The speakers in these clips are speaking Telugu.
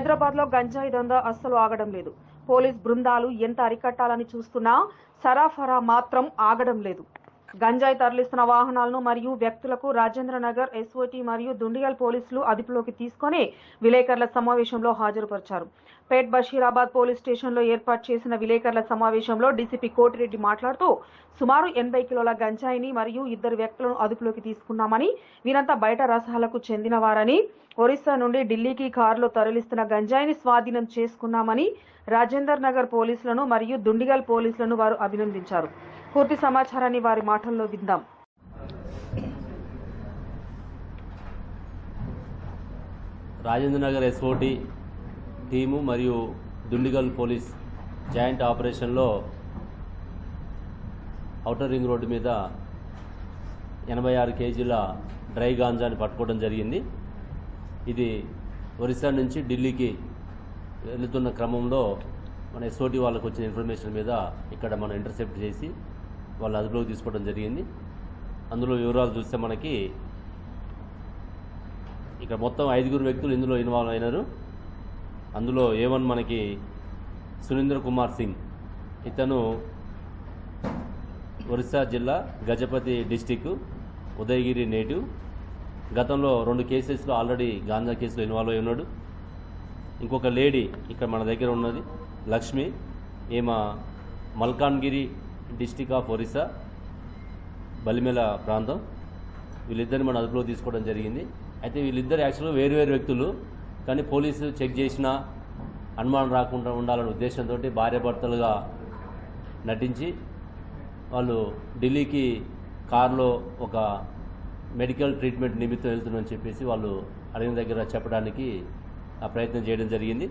హైదరాబాద్లో గంజాయి దందా అస్సలు ఆగడం లేదు. పోలీస్ బృందాలు ఎంత అరికట్టాలని చూస్తున్నా సరాఫరా మాత్రం ఆగడం లేదు. గంజాయి తరలిస్తున్న వాహనాలను మరియు వ్యక్తులకు రాజేంద్ర నగర్ మరియు దుండిగల్ పోలీసులు అదుపులోకి తీసుకొని విలేకరుల సమావేశంలో హాజరుపరిచారు. పేట్ బషీరాబాద్ పోలీస్ స్టేషన్లో ఏర్పాటు చేసిన విలేకరుల సమావేశంలో డీసీపీ కోటిరెడ్డి మాట్లాడుతూ సుమారు ఎనభై కిలోల గంజాయిని మరియు ఇద్దరు వ్యక్తులను అదుపులోకి తీసుకున్నామని వీరంతా బయట రసాలకు చెందినవారని ఒరిస్సా నుండి ఢిల్లీకి కారులో తరలిస్తున్న గంజాయిని స్వాధీనం చేసుకున్నామని రాజేందర్ నగర్ పోలీసులను మరియు దుండిగల్ పోలీసులను వారు అభినందించారు. పూర్తి సమాచారాన్ని వారి మాటల్లో విందాం. రాజేంద్ర నగర్ ఎస్ఓటి టీము మరియు దుండిగల్ పోలీస్ జాయింట్ ఆపరేషన్లో ఔటర్ రింగ్ రోడ్డు మీద ఎనభై ఆరు కేజీల డ్రై గాంజాని పట్టుకోవడం జరిగింది. ఇది ఒరిస్సా నుంచి ఢిల్లీకి వెళుతున్న క్రమంలో మన ఎస్ఓటి వాళ్ళకు వచ్చిన ఇన్ఫర్మేషన్ మీద ఇక్కడ మనం ఇంటర్సెప్ట్ చేసి వాళ్ళ అదుపులోకి తీసుకోవడం జరిగింది. అందులో వివరాలు చూస్తే మనకి ఇక్కడ మొత్తం ఐదుగురు వ్యక్తులు ఇందులో ఇన్వాల్వ్ అయినారు. అందులో ఏవన్ మనకి సునీంద్ర కుమార్ సింగ్ ఇతను ఒరిస్సా జిల్లా గజపతి డిస్టిక్ ఉదయగిరి నేటివ్. గతంలో రెండు కేసెస్లో ఆల్రెడీ గాంజా కేసులో ఇన్వాల్వ్ అయి ఉన్నాడు. ఇంకొక లేడీ ఇక్కడ మన దగ్గర ఉన్నది లక్ష్మి. ఈమె మల్కాన్గిరి డిస్టిక్ ఆఫ్ ఒరిస్సా బలిమెల ప్రాంతం. వీళ్ళిద్దరిని మన అదుపులో తీసుకోవడం జరిగింది. అయితే వీళ్ళిద్దరు యాక్చువల్గా వేరు వేరు వ్యక్తులు కానీ పోలీసు చెక్ చేసినా అనుమానం రాకుండా ఉండాలనే ఉద్దేశంతో భార్యాభర్తలుగా నటించి వాళ్ళు ఢిల్లీకి కారులో ఒక మెడికల్ ట్రీట్మెంట్ నిమిత్తం వెళ్తున్నామని చెప్పేసి వాళ్ళు అడిగిన దగ్గర చెప్పడానికి ఆ ప్రయత్నం చేయడం జరిగింది.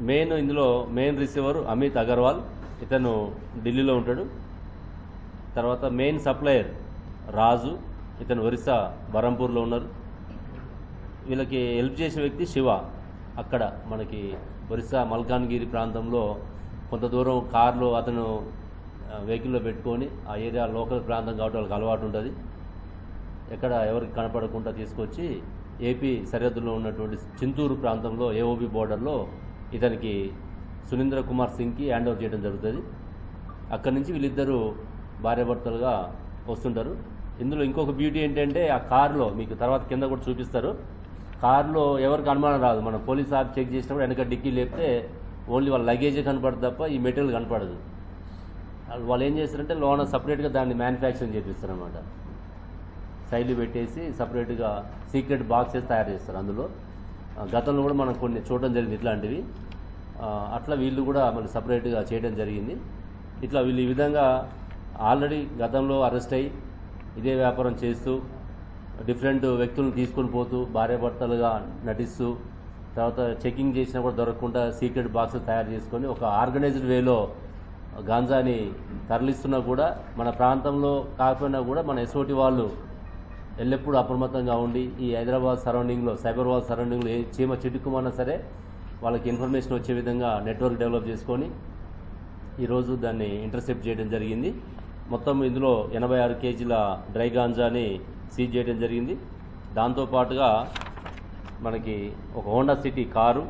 మెయిన్ ఇందులో మెయిన్ రిసీవర్ అమిత్ అగర్వాల్. ఇతను ఢిల్లీలో ఉంటాడు. తర్వాత మెయిన్ సప్లయర్ రాజు. ఇతను ఒరిస్సా బరంపూర్లో ఉన్నారు. వీళ్ళకి హెల్ప్ చేసిన వ్యక్తి శివ. అక్కడ మనకి ఒరిస్సా మల్కాన్గిరి ప్రాంతంలో కొంత దూరం కారులో అతను వెహికల్లో పెట్టుకొని ఆ ఏరియా లోకల్ ప్రాంతం కాబట్టి వాళ్ళకి అలవాటు ఉంటుంది. ఎక్కడ ఎవరికి కనపడకుండా తీసుకొచ్చి ఏపీ సరిహద్దులో ఉన్నటువంటి చింతూరు ప్రాంతంలో ఏఓబి బోర్డర్లో ఇతనికి సునీంద్ర కుమార్ సింగ్కి హ్యాండ్ ఓవర్ చేయడం జరుగుతుంది. అక్కడి నుంచి వీళ్ళిద్దరూ భార్యాభర్తలుగా వస్తుంటారు. ఇందులో ఇంకొక బ్యూటీ ఏంటంటే ఆ కారులో మీకు తర్వాత కింద కూడా చూపిస్తారు. కారులో ఎవరికి అనుమానం రాదు. మనం పోలీస్ ఆఫ్ చెక్ చేసినప్పుడు వెనక డిక్కీ లేపితే ఓన్లీ వాళ్ళ లగేజే కనపడదు తప్ప ఈ మెటీరియల్ కనపడదు. వాళ్ళు- ఏం చేస్తారంటే లోన సపరేట్గా దాన్ని మ్యానుఫ్యాక్చరింగ్ చేపిస్తారనమాట శైలి పెట్టేసి సపరేట్గా సీక్రెట్ బాక్సెస్ తయారు చేస్తారు అందులో. గతంలో కూడా మనం కొన్ని చూడడం జరిగింది ఇట్లాంటివి. అట్లా వీళ్ళు కూడా మళ్ళీ సపరేట్గా చేయడం జరిగింది. ఇట్లా వీళ్ళు ఈ విధంగా ఆల్రెడీ గతంలో అరెస్ట్ అయ్యి ఇదే వ్యాపారం చేస్తూ డిఫరెంట్ వ్యక్తులను తీసుకొని పోతూ భార్యాభర్తలుగా నటిస్తూ తర్వాత చెకింగ్ చేసినా కూడా దొరకకుండా సీక్రెట్ బాక్స్ తయారు చేసుకొని ఒక ఆర్గనైజ్డ్ వేలో గాంజాని తరలిస్తున్నా కూడా మన ప్రాంతంలో కాకపోయినా కూడా మన ఎస్ఓటి వాళ్ళు ఎల్లప్పుడూ అప్రమత్తంగా ఉండి ఈ హైదరాబాద్ సరౌండింగ్లో సైబరాబాద్ సరౌండింగ్లో ఏ చీమ చిటుకుమన్నా సరే వాళ్ళకి ఇన్ఫర్మేషన్ వచ్చే విధంగా నెట్వర్క్ డెవలప్ చేసుకొని ఈరోజు దాన్ని ఇంటర్సెప్ట్ చేయడం జరిగింది. మొత్తం ఇందులో ఎనభై ఆరు కేజీల డ్రై గాంజాని సీజ్ చేయడం జరిగింది. దాంతోపాటుగా మనకి ఒక హోండా సిటీ కారు